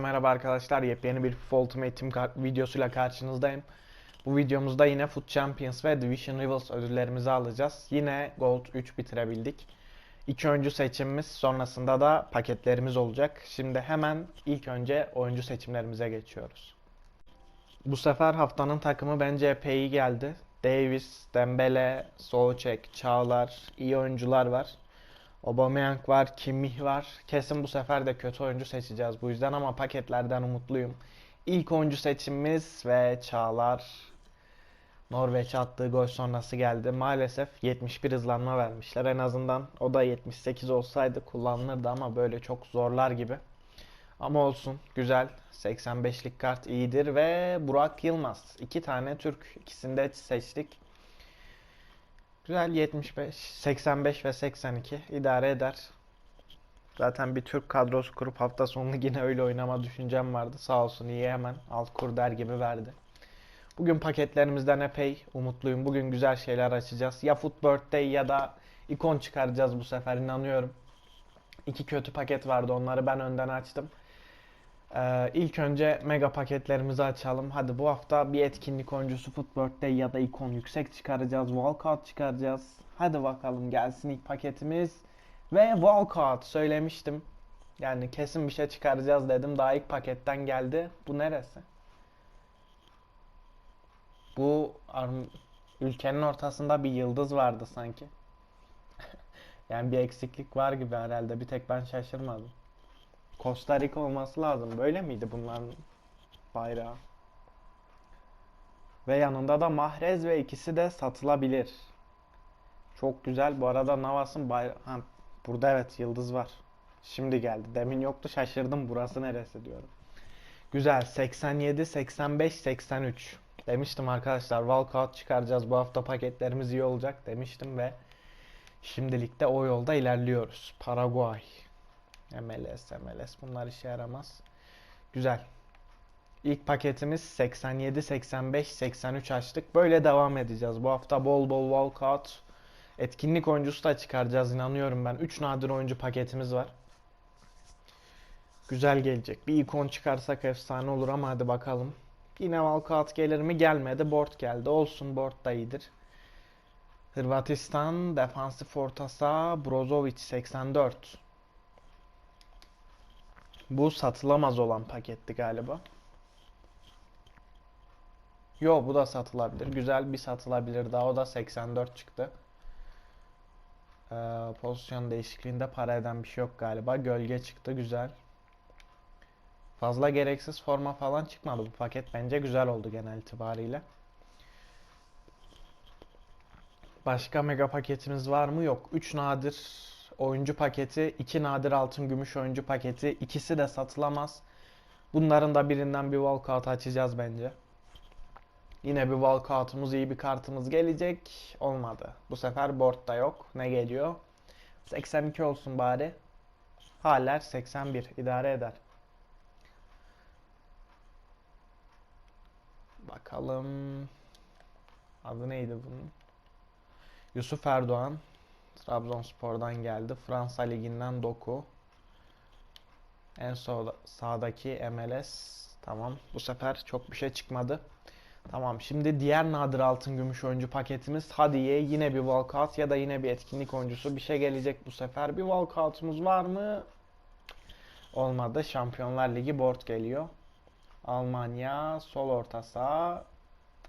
Merhaba arkadaşlar, yepyeni bir FIFA Ultimate Team videosuyla karşınızdayım. Bu videomuzda yine Foot Champions ve Division Rivals ödüllerimizi alacağız. Yine Gold 3 bitirebildik. İki oyuncu seçimimiz, sonrasında da paketlerimiz olacak. Şimdi hemen ilk önce oyuncu seçimlerimize geçiyoruz. Bu sefer haftanın takımı bence epey iyi geldi. Davis, Dembele, Soucek, Çağlar, iyi oyuncular var. Aubameyang var, Kimmich var. Kesin bu sefer de kötü oyuncu seçeceğiz bu yüzden ama paketlerden umutluyum. İlk oyuncu seçimimiz ve Çağlar Norveç attığı gol sonrası geldi. Maalesef 71 hızlanma vermişler. En azından o da 78 olsaydı kullanılırdı ama böyle çok zorlar gibi. Ama olsun güzel. 85'lik kart iyidir ve Burak Yılmaz. İki tane Türk. İkisini de seçtik. Güzel 75, 85 ve 82 idare eder. Zaten bir Türk kadrosu kurup hafta sonunu yine öyle oynama düşüncem vardı. Sağ olsun iyi hemen alt kur der gibi verdi. Bugün paketlerimizden epey umutluyum. Bugün güzel şeyler açacağız. Ya Foot Birthday ya da ikon çıkaracağız bu sefer inanıyorum. İki kötü paket vardı onları ben önden açtım. Ee, ilk önce mega paketlerimizi açalım. Hadi bu hafta bir etkinlik oyuncusu Foot Birthday ya da ikon yüksek çıkaracağız. Walkout çıkaracağız. Hadi bakalım gelsin ilk paketimiz. Ve Walkout söylemiştim. Yani kesin bir şey çıkaracağız dedim. Daha ilk paketten geldi. Bu neresi? Bu ülkenin ortasında bir yıldız vardı sanki. Yani bir eksiklik var gibi herhalde. Bir tek ben şaşırmadım. Costa Rica olması lazım. Böyle miydi bunların bayrağı? Ve yanında da Mahrez ve ikisi de satılabilir. Çok güzel. Bu arada Navas'ın bayrağı... Ha, burada evet yıldız var. Şimdi geldi. Demin yoktu şaşırdım. Burası neresi diyorum. Güzel. 87, 85, 83. Demiştim arkadaşlar. Walkout çıkaracağız. Bu hafta paketlerimiz iyi olacak demiştim ve şimdilik de o yolda ilerliyoruz. Paraguay. MLS, MLS bunlar işe yaramaz. Güzel. İlk paketimiz 87, 85, 83 açtık. Böyle devam edeceğiz. Bu hafta bol bol walkout, etkinlik oyuncusu da çıkaracağız inanıyorum ben. 3 nadir oyuncu paketimiz var. Güzel gelecek. Bir ikon çıkarsak efsane olur ama hadi bakalım. Yine walkout gelir mi? Gelmedi. Board geldi. Olsun board da iyidir. Hırvatistan defansif orta saha Brozovic 84. Bu satılamaz olan paketti galiba. Yo bu da satılabilir. Güzel bir satılabilir daha. O da 84 çıktı. Ee, pozisyon değişikliğinde para eden bir şey yok galiba. Gölge çıktı. Güzel. Fazla gereksiz forma falan çıkmadı bu paket. Bence güzel oldu genel itibariyle. Başka mega paketimiz var mı? Yok. 3 nadir oyuncu paketi, 2 nadir altın gümüş oyuncu paketi. İkisi de satılamaz. Bunların da birinden bir walkout açacağız bence. Yine bir walkout'umuz, iyi bir kartımız gelecek. Olmadı. Bu sefer board'da yok. Ne geliyor? 82 olsun bari. Haller 81. idare eder. Bakalım. Adı neydi bunun? Yusuf Erdoğan. Trabzonspor'dan geldi. Fransa Ligi'nden Doku. En sağda, sağdaki MLS. Tamam. Bu sefer çok bir şey çıkmadı. Tamam. Şimdi diğer nadir altın gümüş oyuncu paketimiz. Hadiye yine bir walkout ya da yine bir etkinlik oyuncusu. Bir şey gelecek bu sefer. Bir walkout'umuz var mı? Olmadı. Şampiyonlar Ligi board geliyor. Almanya sol orta saha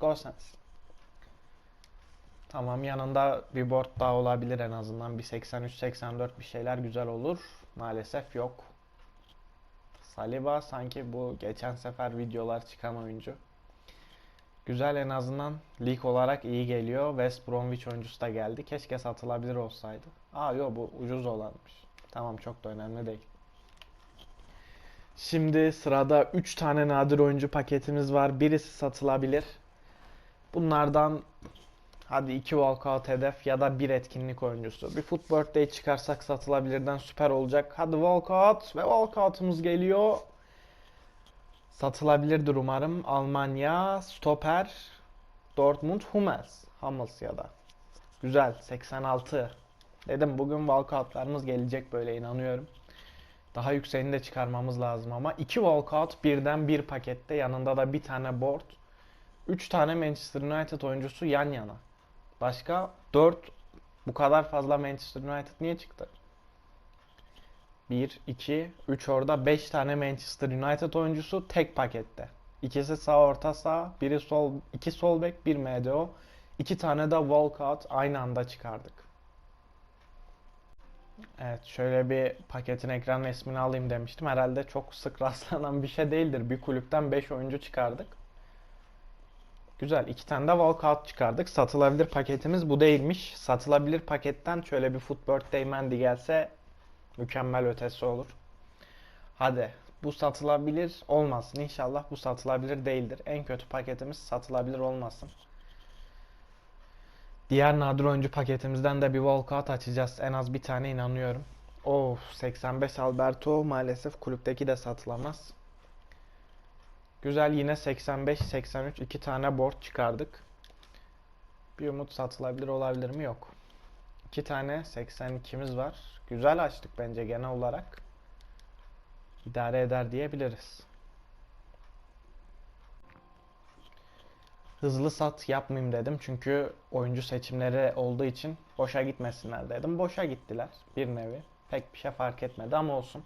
Gosens. Tamam yanında bir board daha olabilir en azından. Bir 83-84 bir şeyler güzel olur. Maalesef yok. Saliba sanki bu geçen sefer videolar çıkan oyuncu. Güzel en azından lig olarak iyi geliyor. West Bromwich oyuncusu da geldi. Keşke satılabilir olsaydı. Aa yok bu ucuz olanmış. Tamam çok da önemli değil. Şimdi sırada 3 tane nadir oyuncu paketimiz var. Birisi satılabilir. Bunlardan hadi 2 walkout hedef ya da bir etkinlik oyuncusu. Bir Foot Birthday çıkarsak satılabilirden süper olacak. Hadi walkout ve walkout'umuz geliyor. Satılabilirdir umarım. Almanya, Stoper, Dortmund, Hummels. Hummels ya da. Güzel. 86. Dedim bugün walkoutlarımız gelecek böyle inanıyorum. Daha yükseğini de çıkarmamız lazım ama iki walkout birden bir pakette yanında da bir tane board. 3 tane Manchester United oyuncusu yan yana. Başka 4 bu kadar fazla Manchester United niye çıktı? 1, 2, 3 orada 5 tane Manchester United oyuncusu tek pakette. İkisi sağ orta sağ, biri sol, iki sol bek, bir MDO. iki tane de walkout aynı anda çıkardık. Evet, şöyle bir paketin ekran resmini alayım demiştim. Herhalde çok sık rastlanan bir şey değildir. Bir kulüpten 5 oyuncu çıkardık. Güzel. iki tane de walkout çıkardık. Satılabilir paketimiz bu değilmiş. Satılabilir paketten şöyle bir Footbird Mendy gelse mükemmel ötesi olur. Hadi. Bu satılabilir olmasın. İnşallah bu satılabilir değildir. En kötü paketimiz satılabilir olmasın. Diğer nadir oyuncu paketimizden de bir walkout açacağız. En az bir tane inanıyorum. Of 85 Alberto maalesef kulüpteki de satılamaz. Güzel yine 85 83 iki tane board çıkardık. Bir umut satılabilir olabilir mi? Yok. İki tane 82'miz var. Güzel açtık bence genel olarak. İdare eder diyebiliriz. Hızlı sat yapmayayım dedim çünkü oyuncu seçimleri olduğu için boşa gitmesinler dedim. Boşa gittiler bir nevi. Pek bir şey fark etmedi ama olsun.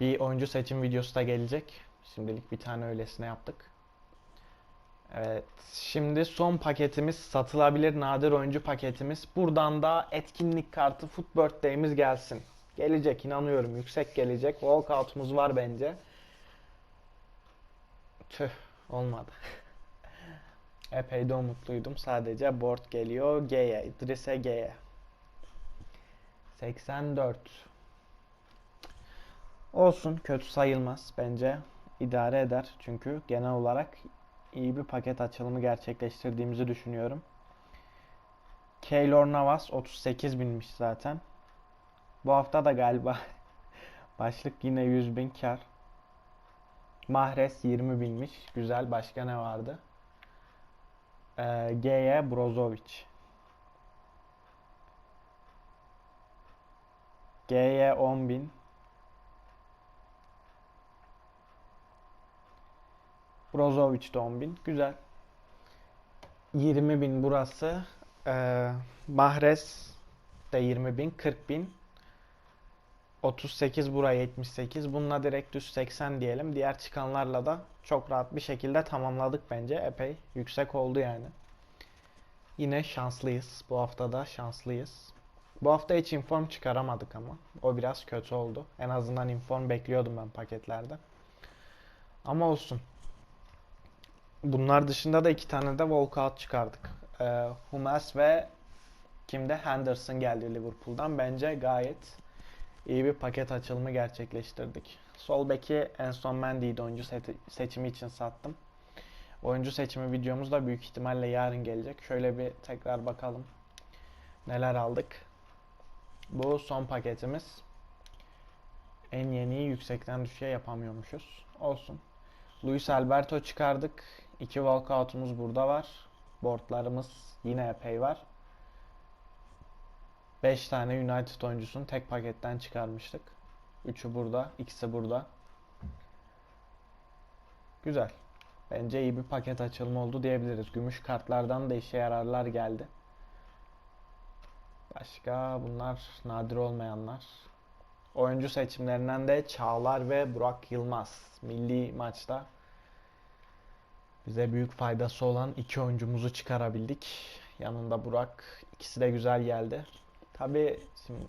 Bir oyuncu seçim videosu da gelecek. Şimdilik bir tane öylesine yaptık. Evet. Şimdi son paketimiz satılabilir nadir oyuncu paketimiz. Buradan da etkinlik kartı Day'imiz gelsin. Gelecek inanıyorum. Yüksek gelecek. Walkout'umuz var bence. Tüh olmadı. Epey de umutluydum. Sadece board geliyor. G'ye. İdris'e G'ye. 84. Olsun. Kötü sayılmaz bence. İdare eder. Çünkü genel olarak iyi bir paket açılımı gerçekleştirdiğimizi düşünüyorum. Keylor Navas 38 binmiş zaten. Bu hafta da galiba başlık yine 100 bin kar. Mahrez 20 binmiş. Güzel. Başka ne vardı? Ee, G'ye Brozovic. G'ye 10 bin. Brozovic de 10 bin. Güzel. 20 bin burası. Ee, Mahrez de 20 bin. 40 bin. 38 buraya 78. Bununla direkt düz 80 diyelim. Diğer çıkanlarla da çok rahat bir şekilde tamamladık bence. Epey yüksek oldu yani. Yine şanslıyız. Bu hafta da şanslıyız. Bu hafta hiç inform çıkaramadık ama. O biraz kötü oldu. En azından inform bekliyordum ben paketlerde. Ama olsun. Bunlar dışında da iki tane de walkout çıkardık. Ee, Hummels ve kimde? Henderson geldi Liverpool'dan. Bence gayet iyi bir paket açılımı gerçekleştirdik. Sol beki en son Mendy'ydi oyuncu seçimi için sattım. Oyuncu seçimi videomuz da büyük ihtimalle yarın gelecek. Şöyle bir tekrar bakalım neler aldık. Bu son paketimiz. En yeniyi yüksekten düşüğe yapamıyormuşuz. Olsun. Luis Alberto çıkardık. İki walkout'umuz burada var. Boardlarımız yine epey var. 5 tane United oyuncusunu tek paketten çıkarmıştık. 3'ü burada, ikisi burada. Güzel. Bence iyi bir paket açılımı oldu diyebiliriz. Gümüş kartlardan da işe yararlar geldi. Başka bunlar nadir olmayanlar. Oyuncu seçimlerinden de Çağlar ve Burak Yılmaz. Milli maçta bize büyük faydası olan iki oyuncumuzu çıkarabildik. Yanında Burak. ikisi de güzel geldi. Tabi şimdi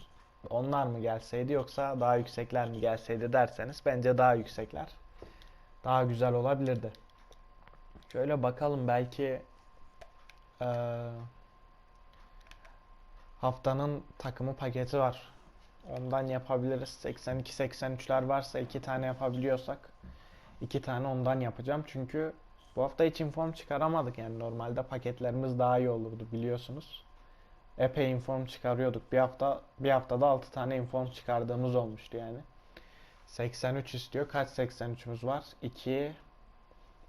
onlar mı gelseydi yoksa daha yüksekler mi gelseydi derseniz bence daha yüksekler. Daha güzel olabilirdi. Şöyle bakalım belki e, haftanın takımı paketi var. Ondan yapabiliriz. 82-83'ler varsa iki tane yapabiliyorsak iki tane ondan yapacağım. Çünkü bu hafta hiç inform çıkaramadık yani normalde paketlerimiz daha iyi olurdu biliyorsunuz epey inform çıkarıyorduk. Bir hafta bir haftada 6 tane inform çıkardığımız olmuştu yani. 83 istiyor. Kaç 83'ümüz var? 2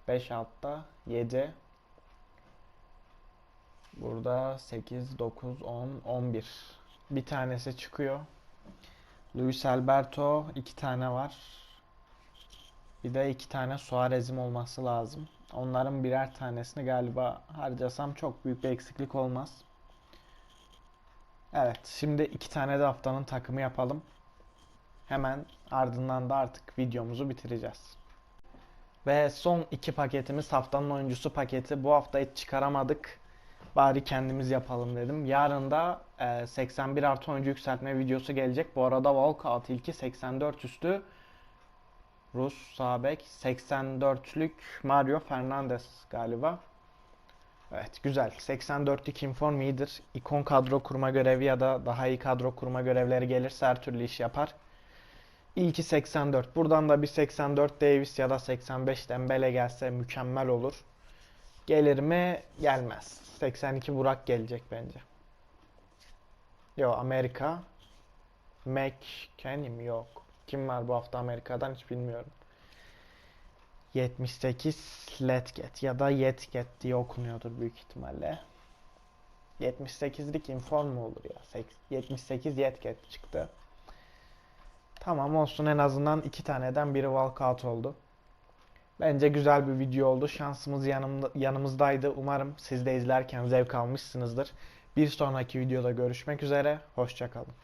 5 altta 7 Burada 8 9 10 11 bir tanesi çıkıyor. Luis Alberto iki tane var. Bir de iki tane Suarez'im olması lazım. Onların birer tanesini galiba harcasam çok büyük bir eksiklik olmaz. Evet, şimdi iki tane de haftanın takımı yapalım. Hemen ardından da artık videomuzu bitireceğiz. Ve son iki paketimiz haftanın oyuncusu paketi. Bu hafta hiç çıkaramadık. Bari kendimiz yapalım dedim. Yarın da e, 81 artı oyuncu yükseltme videosu gelecek. Bu arada Walkout ilki 84 üstü Rus sağ bek 84'lük Mario Fernandes galiba. Evet güzel. 84'lük inform iyidir. İkon kadro kurma görevi ya da daha iyi kadro kurma görevleri gelirse her türlü iş yapar. İlki 84. Buradan da bir 84 Davis ya da 85 Dembele gelse mükemmel olur. Gelir mi? Gelmez. 82 Burak gelecek bence. Yo Amerika. Mac mi? Yok. Kim var bu hafta Amerika'dan hiç bilmiyorum. 78 Letget ya da Yetget diye okunuyordur büyük ihtimalle. 78'lik inform mu olur ya? Sek- 78 Yetget çıktı. Tamam olsun en azından iki taneden biri walkout oldu. Bence güzel bir video oldu. Şansımız yanımda, yanımızdaydı. Umarım siz de izlerken zevk almışsınızdır. Bir sonraki videoda görüşmek üzere. Hoşçakalın.